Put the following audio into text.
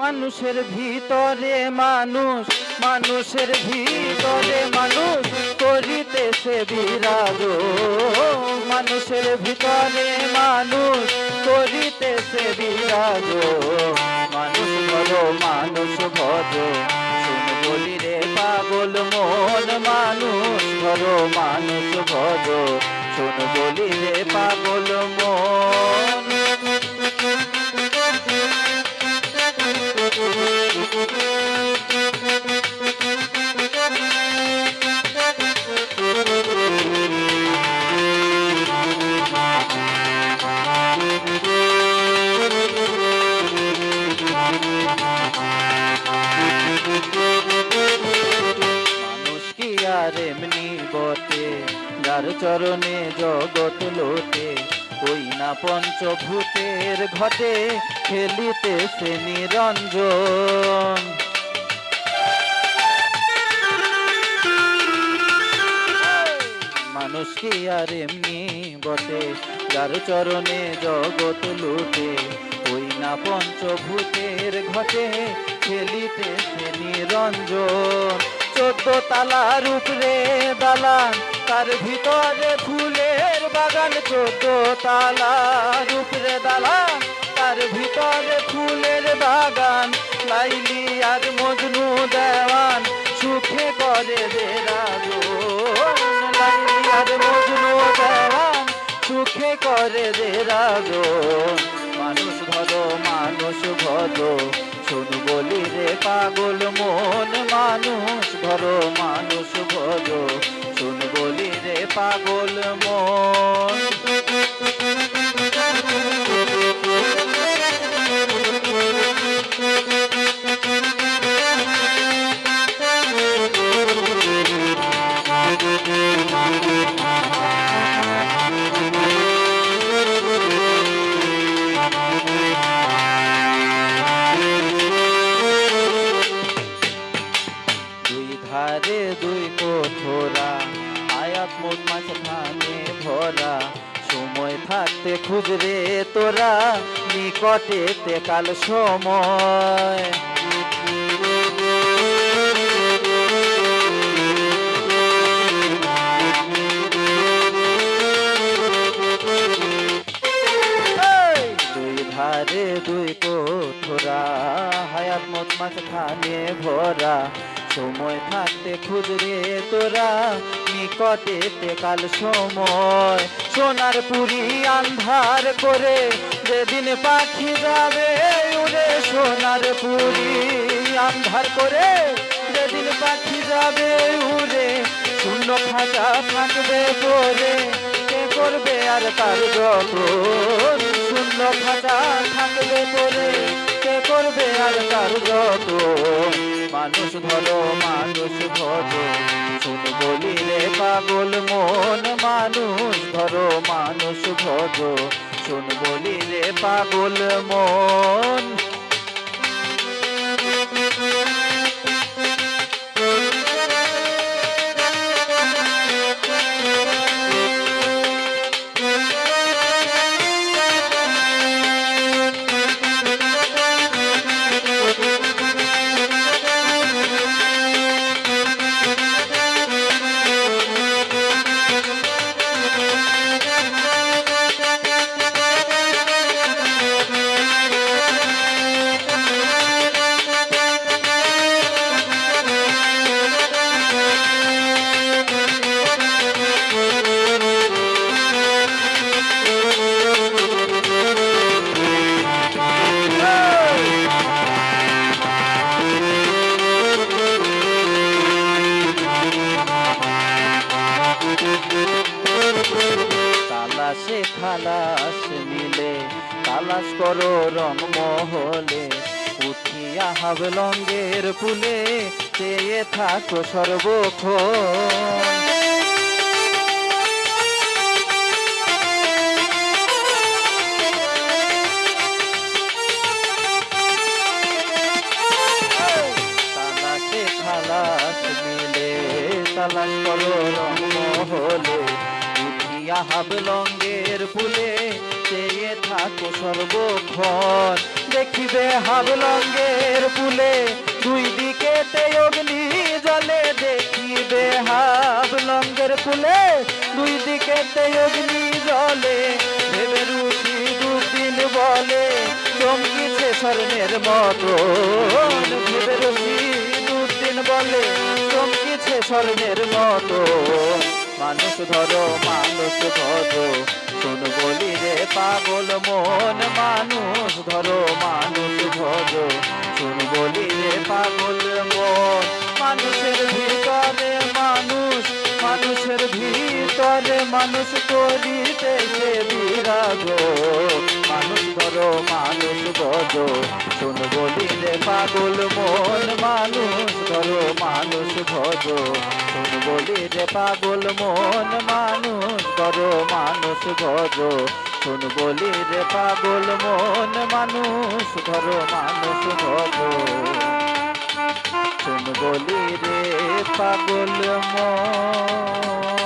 মানুষের ভিতরে মানুষ, মানুষের ভিতরে মানুষ করিতেছে বিরাজ। মানুষের ভিতরে মানুষ করিতেছে বিরাজ। মানুষ বড়, মানুষ ভজ বলি রে পাগল মন। মানুষ বড়, মানুষ ভজ শুন বলি রে পাগল বটে যার চরণে জগৎ লোটে ওই না পঞ্চভূতের ঘটে খেলিতেছে নিরঞ্জন। মানুষ কি আর এমনি বটে, যার চরণে জগৎ লুটে ওই না পঞ্চভূতের ঘটে খেলিতেছে নিরঞ্জন। চোদ্দ তালার উপরে দালান, তার ভিতরে ফুলের বাগান চোদ্দ তালার উপরে দালান, তার ভিতরে ফুলের বাগান, লাইলি আর মজনু দেওয়ান, সুখে করে দেরাজো লাইলি আর মজনু দেওয়ান, সুখে করে দেরাজো মানুষ ধরো মানুষ ভজো শোন বলি রে পাগল মন, মানুষ ধরো মানুষ ভজো। শুন বলি রে পাগল সময় থাকতে খুঁজরে তোরা নিকটে তে কাল সময়। ধারে দুই কোঠরা, হায়াত মত মাঝখানে ভরা। সময় থাকতে খুঁজরে তোরা নিকটে তে কাল সময়। সোনার পুরি আন্ধার করে যেদিন পাখি যাবে উড়ে সোনার পুরি আন্ধার করে যেদিন পাখি যাবে উড়ে, শূন্য খাঁচা থাকবে পরে। কে করবে আর তার যতন? শূন্য খাঁচা থাকবে পরে। কে করবে আর তার যতন? মানুষ ধরো মানুষ ধরো। শুন বলিলে পাগল মন, মানুষ ধরো মানুষ ধরো। শুন বলিলে পাগল মন তালাশে খালাস মিলে, তালাশ করো রং মহলে উঠিয়া হাবলঙ্গের ফুলে চেয়ে থাকো সর্বক্ষণ তালাশে করো রং মহলে উঠিয়া হাবলঙ্গের ফুলে চেয়ে থাকো সর্বক্ষণ। দেখিবে হাবলঙ্গের পুলে দুই দিকেতে অগ্নি জলে। দেখিবে হাবলঙ্গের পুলে দুই দিকেতে অগ্নি জলে। ভেবে রুচি দুদিন বলে চমকিছে স্বর্ণের মতো। ভেবে রুচি দুদিন বলে চমকিছে স্বর্ণের মানুষ ধরো মানুষ ধরো। শোন বলি রে পাগল মন, মানুষ ধরো মানুষ ধরো। শোন বলি রে পাগল মন, মানুষের ভিতরে মানুষ, মানুষের ভিতরে মানুষ করিতে বিরাগ মানুষ ধরো মানুষ ধরো। শোন বলি রে পাগল মন শুন শোন বলি রে পাগল মন মানুষ করো মানুষ ভজ শুন বলি রে পাগল মন মানুষ করো মানুষ ভজ শুন বলি রে পাগল মন